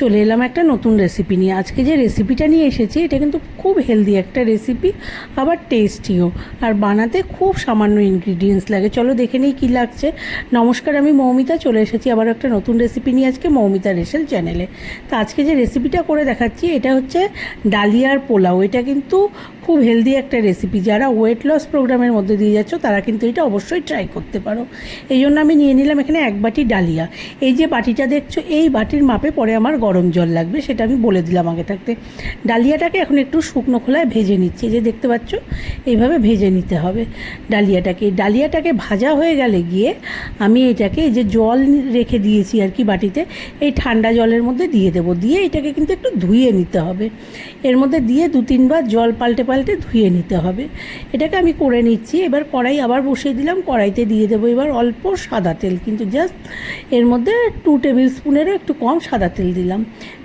চলে এলাম একটা নতুন রেসিপি নিয়ে। আজকে যে রেসিপিটা নিয়ে এসেছি, এটা কিন্তু খুব হেলদি একটা রেসিপি আবার টেস্টিও আর বানাতে খুব সামান্য ইনগ্রিডিয়েন্টস লাগে। চলো দেখে নিই কী লাগছে। নমস্কার, আমি মৌমিতা। চলে এসেছি আবার একটা নতুন রেসিপি নিয়ে আজকে মৌমিতা রেসেল চ্যানেলে তো আজকে যে রেসিপিটা করে দেখাচ্ছি, এটা হচ্ছে ডালিয়ার পোলাও। এটা কিন্তু খুব হেলদি একটা রেসিপি যারা ওয়েট লস প্রোগ্রামের মধ্যে দিয়ে যাচ্ছ, তারা কিন্তু এটা অবশ্যই ট্রাই করতে পারো। এই জন্য আমি নিয়ে নিলাম এখানে এক বাটি ডালিয়া। এই যে বাটিটা দেখছ, এই বাটির মাপে পরে আমার গরম জল লাগবে, সেটা আমি বলে দিলাম আগে থাকতে। ডালিয়াটাকে এখন একটু শুকনো খোলায় ভেজে নিচ্ছি। যে দেখতে পাচ্ছ, এইভাবে ভেজে নিতে হবে ডালিয়াটাকে। ডালিয়াটাকে ভাজা হয়ে গেলে গিয়ে আমি এটাকে যে জল রেখে দিয়েছি আর কি বাটিতে, এই ঠান্ডা জলের মধ্যে দিয়ে দেবো। দিয়ে এটাকে কিন্তু একটু ধুয়ে নিতে হবে। এর মধ্যে দিয়ে দু তিনবার জল পাল্টে পাল্টে ধুয়ে নিতে হবে। এটাকে আমি করে নিচ্ছি। এবার কড়াই আবার বসিয়ে দিলাম। কড়াইতে দিয়ে দেবো এবার অল্প সাদা তেল। কিন্তু জাস্ট এর মধ্যে টু টেবিল স্পুনেরও একটু কম সাদা তেল দিলাম।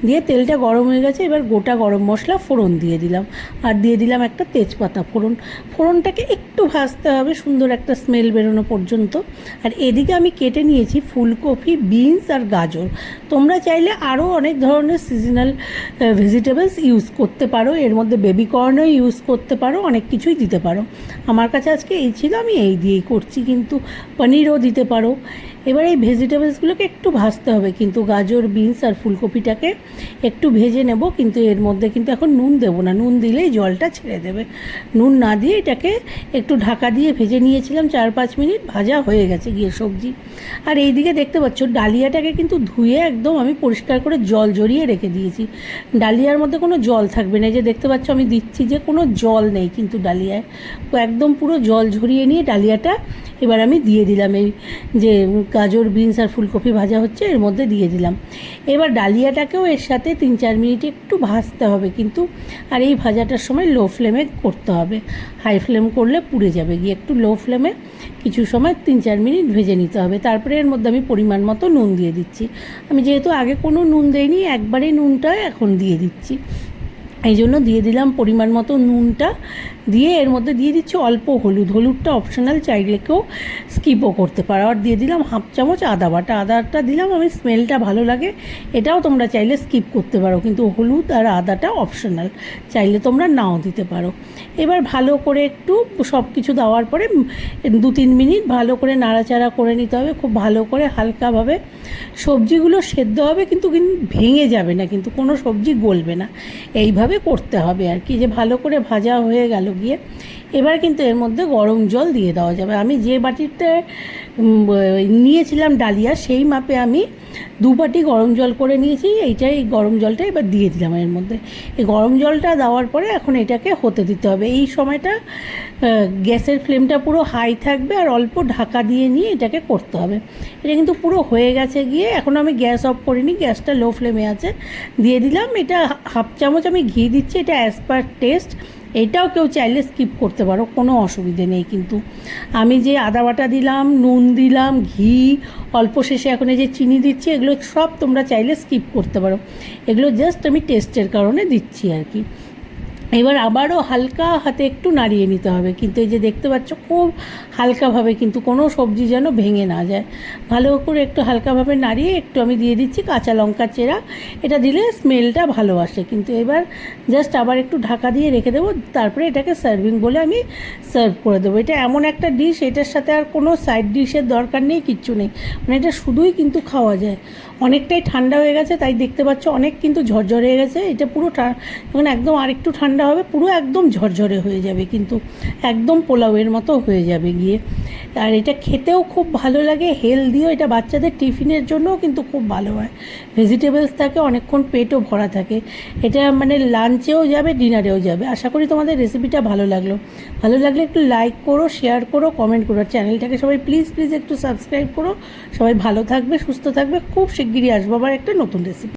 দিয়ে তেলটা গরম হয়ে গেছে। এবার গোটা গরম মশলা ফোড়ন দিয়ে দিলাম। আর দিয়ে দিলাম একটা তেজপাতা ফোড়ন। ফোড়নটাকে একটু ভাজতে হবে। সুন্দর একটা স্মেল বেরোনো পর্যন্ত। আর এদিকে আমি কেটে নিয়েছি ফুলকপি, বিনস আর গাজর। তোমরা চাইলে আরও অনেক ধরনের সিজনাল ভেজিটেবলস ইউজ করতে পারো। এর মধ্যে বেবি কর্নও ইউজ করতে পারো, অনেক কিছুই দিতে পারো। আমার কাছে আজকে এই ছিল, আমি এই দিয়েই করছি, কিন্তু পনিরও দিতে পারো। এবার এই ভেজিটেবলসগুলোকে একটু ভাজতে হবে, কিন্তু গাজর, বিনস আর ফুলকপিটাকে একটু ভেজে নেব, কিন্তু এর মধ্যে কিন্তু এখন নুন দেবো না। নুন দিলেই জলটা ছেড়ে দেবে। নুন না দিয়ে এটাকে একটু ঢাকা দিয়ে ভেজে নিয়েছিলাম চার পাঁচ মিনিট, ভাজা হয়ে গেছে গিয়ে সবজি। আর এই দিকে দেখতে পাচ্ছ, ডালিয়াটাকে কিন্তু ধুয়ে একদম আমি পরিষ্কার করে জল জড়িয়ে রেখে দিয়েছি। ডালিয়ার মধ্যে কোনো জল থাকবে না। যে দেখতে পাচ্ছ, আমি দিচ্ছি যে কোনো জল নেই কিন্তু ডালিয়ায়। একদম পুরো জল ঝরিয়ে নিয়ে ডালিয়াটা এবার আমি দিয়ে দিলাম। এই যে গাজর, বিনস আর ফুলকপি ভাজা হচ্ছে, এর মধ্যে দিয়ে দিলাম। এবার ডালিয়াটাকেও এর সাথে তিন চার মিনিট একটু ভাজতে হবে কিন্তু, আর এই ভাজাটার সময় লো ফ্লেমে করতে হবে। হাই ফ্লেম করলে পুড়ে যাবে। গিয়ে একটু লো ফ্লেমে কিছু সময় তিন চার মিনিট ভেজে নিতে হবে। তারপরে এর মধ্যে আমি পরিমাণ মতো নুন দিয়ে দিচ্ছি। আমি যেহেতু আগে কোনো নুন দেইনি একবারেই নুনটা এখন দিয়ে দিচ্ছি। এই জন্য দিয়ে দিলাম পরিমাণ মতো নুনটা দিয়ে এর মধ্যে দিয়ে দিচ্ছি অল্প হলুদ। হলুদটা অপশনাল চাইলে কেউ স্কিপও করতে পারো। আর দিয়ে দিলাম হাফ চামচ আদা বাটা। আদাটা দিলাম, আমি স্মেলটা ভালো লাগে। এটাও তোমরা চাইলে স্কিপ করতে পারো। কিন্তু হলুদ আর আদাটা অপশনাল চাইলে তোমরা নাও দিতে পারো। এবার ভালো করে একটু সব কিছু দেওয়ার পরে দু তিন মিনিট ভালো করে নাড়াচাড়া করে নিতে হবে। খুব ভালো করে হালকাভাবে সবজিগুলো সেদ্ধ হবে, কিন্তু কিন্তু ভেঙে যাবে না। কিন্তু কোনো সবজি গলবে না। এইভাবে করতে হবে আর কি। যে ভালো করে ভাজা হয়ে গেল গিয়ে এবার কিন্তু এর মধ্যে গরম জল দিয়ে দেওয়া যাবে। আমি যে বাটিতে নিয়েছিলাম ডালিয়া, সেই মাপে আমি দু বাটি গরম জল করে নিয়েছি। এইটাই গরম জলটা এবার দিয়ে দিলাম এর মধ্যে। এই গরম জলটা দেওয়ার পরে এখন এটাকে হতে দিতে হবে। এই সময়টা গ্যাসের ফ্লেমটা পুরো হাই থাকবে আর অল্প ঢাকা দিয়ে নিয়ে এটাকে করতে হবে। এটা কিন্তু পুরো হয়ে গেছে গিয়ে, এখন আমি গ্যাস অফ করিনি, গ্যাসটা লো ফ্লেমে আছে। দিয়ে দিলাম, এটা হাফ চামচ আমি ঘি দিচ্ছি, এটা অ্যাজ পার টেস্ট এটাও কেউ চাইলে স্কিপ করতে পারো, কোনো অসুবিধে নেই। কিন্তু আমি যে আদা বাটা দিলাম, নুন দিলাম, ঘি, অল্প শেষে এখন যে চিনি দিচ্ছি, এগুলো সব তোমরা চাইলে স্কিপ করতে পারো। এগুলো জাস্ট আমি টেস্টের কারণে দিচ্ছি আর কি। এবার আবারও হালকা হাতে একটু নাড়িয়ে নিতে হবে। কিন্তু এই যে দেখতে পাচ্ছ, খুব হালকাভাবে কিন্তু কোনো সবজি যেন ভেঙে না যায়। ভালো করে একটু হালকাভাবে নাড়িয়ে একটু আমি দিয়ে দিচ্ছি কাঁচা লঙ্কা চেরা। এটা দিলে স্মেলটা ভালো আসে। কিন্তু এবার জাস্ট আবার একটু ঢাকা দিয়ে রেখে দেবো। তারপরে এটাকে সার্ভিং বলে আমি সার্ভ করে দেবো। এটা এমন একটা ডিশ, এটার সাথে আর কোনো সাইড ডিশের দরকার নেই, কিচ্ছু নেই। মানে এটা শুধুই কিন্তু খাওয়া যায়। অনেকটাই ঠান্ডা হয়ে গেছে, তাই দেখতে পাচ্ছ অনেক কিন্তু ঝরঝরে হয়ে গেছে। এটা পুরো যখন একদম আরেকটু ঠান্ডা হবে, পুরো একদম ঝরঝরে হয়ে যাবে, কিন্তু একদম পোলাওয়ের মতো হয়ে যাবে গিয়ে। আর এটা খেতেও খুব ভালো লাগে হেলদিও এটা বাচ্চাদের টিফিনের জন্যও কিন্তু খুব ভালো হয়। ভেজিটেবলস থাকে, অনেকক্ষণ পেটও ভরা থাকে। এটা মানে লাঞ্চেও যাবে, ডিনারেও যাবে। আশা করি তোমাদের রেসিপিটা ভালো লাগল। ভালো লাগলে একটু লাইক করো শেয়ার করো কমেন্ট করো। চ্যানেলটাকে সবাই প্লিজ প্লিজ একটু সাবস্ক্রাইব করো। সবাই ভালো থাকবে, সুস্থ থাকবে, খুব শিগগিরই আসব আবার একটা নতুন রেসিপি